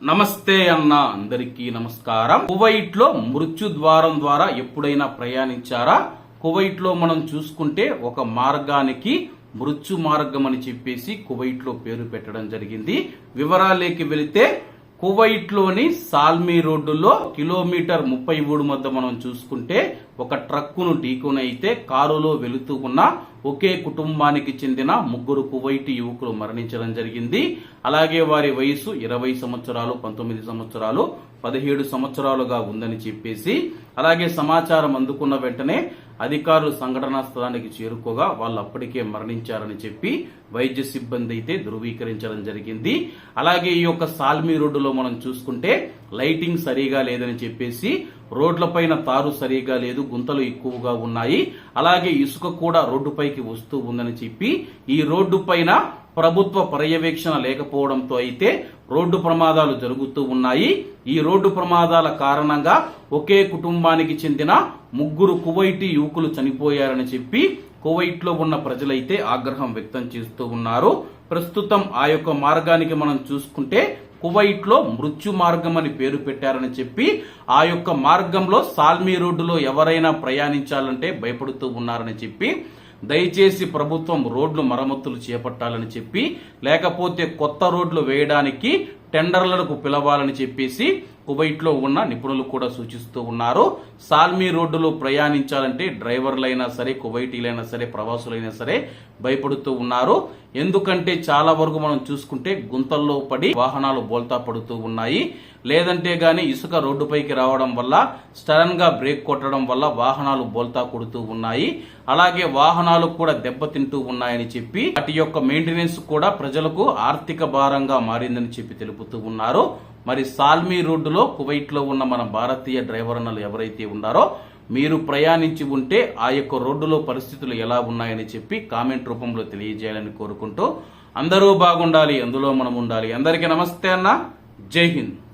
నమస్తే అన్న అందరికీ నమస్కారం. కువైట్లో మృత్యు ద్వారం ద్వారా ఎప్పుడైనా ప్రయాణించారా? కువైట్లో మనం చూసుకుంటే ఒక మార్గానికి మృత్యు మార్గం అని చెప్పేసి కువైట్లో పేరు పెట్టడం జరిగింది. వివరాలేకి వెళితే కువైట్లోని సాల్మీ రోడ్డులో కిలోమీటర్ ముప్పై మూడు మధ్య మనం చూసుకుంటే ఒక ట్రక్కును ఢీకొని అయితే కారులో వెళుతూ ఉన్న ఒకే కుటుంబానికి చెందిన ముగ్గురు కువైటి యువకులు మరణించడం జరిగింది. అలాగే వారి వయసు ఇరవై సంవత్సరాలు పంతొమ్మిది సంవత్సరాలు పదిహేడు సంవత్సరాలుగా ఉందని చెప్పేసి అలాగే సమాచారం అందుకున్న వెంటనే అధికారులు సంఘటనా స్థలానికి చేరుకోగా వాళ్ళు అప్పటికే మరణించారని చెప్పి వైద్య సిబ్బంది అయితే ధృవీకరించడం జరిగింది. అలాగే ఈ యొక్క సాల్మీ రోడ్డులో మనం చూసుకుంటే లైటింగ్ సరిగా లేదని చెప్పేసి రోడ్లపైన తారు సరిగా లేదు గుంతలు ఎక్కువగా ఉన్నాయి. అలాగే ఇసుక కూడా రోడ్డుపైకి వస్తూ ఉందని చెప్పి ఈ రోడ్డు పైన ప్రభుత్వ పర్యవేక్షణ లేకపోవడంతో అయితే రోడ్డు ప్రమాదాలు జరుగుతూ ఉన్నాయి. ఈ రోడ్డు ప్రమాదాల కారణంగా ఒకే కుటుంబానికి చెందిన ముగ్గురు కువైటి యువకులు చనిపోయారని చెప్పి కువైట్లో ఉన్న ప్రజలైతే ఆగ్రహం వ్యక్తం చేస్తూ ఉన్నారు. ప్రస్తుతం ఆ యొక్క మార్గానికి మనం చూసుకుంటే కువైట్లో మృత్యు మార్గం అని పేరు పెట్టారని చెప్పి ఆ యొక్క మార్గంలో సాల్మీ రోడ్డులో ఎవరైనా ప్రయాణించాలంటే భయపడుతూ ఉన్నారని చెప్పి దయచేసి ప్రభుత్వం రోడ్లు మరమ్మతులు చేపట్టాలని చెప్పి లేకపోతే కొత్త రోడ్లు వేయడానికి టెండర్లకు పిలవాలని చెప్పేసి కువైట్లో ఉన్న నిపుణులు కూడా సూచిస్తూ ఉన్నారు. సాల్మీ రోడ్డులో ప్రయాణించాలంటే డ్రైవర్లైనా సరే కువైటీలైనా సరే ప్రవాసులైనా సరే భయపడుతూ ఉన్నారు. ఎందుకంటే చాలా వరకు మనం చూసుకుంటే గుంతల్లో పడి వాహనాలు బోల్తా పడుతూ ఉన్నాయి. లేదంటే గాని ఇసుక రోడ్డుపైకి రావడం వల్ల సడన్గా బ్రేక్ కొట్టడం వల్ల వాహనాలు బోల్తా కొడుతూ ఉన్నాయి. అలాగే వాహనాలు కూడా దెబ్బతింటూ ఉన్నాయని చెప్పి వాటి యొక్క మెయింటెనెన్స్ కూడా ప్రజలకు ఆర్థిక భారంగా మారిందని చెప్పి తెలుపుతూ ఉన్నారు. మరి సాల్మీ రోడ్డులో కువైట్లో ఉన్న మన భారతీయ డ్రైవర్ అన్నలు ఎవరైతే ఉన్నారో మీరు ప్రయాణించి ఉంటే ఆ యొక్క రోడ్డులో పరిస్థితులు ఎలా ఉన్నాయని చెప్పి కామెంట్ రూపంలో తెలియజేయాలని కోరుకుంటూ అందరూ బాగుండాలి అందులో మనం ఉండాలి. అందరికీ నమస్తే అన్న. జై హింద్.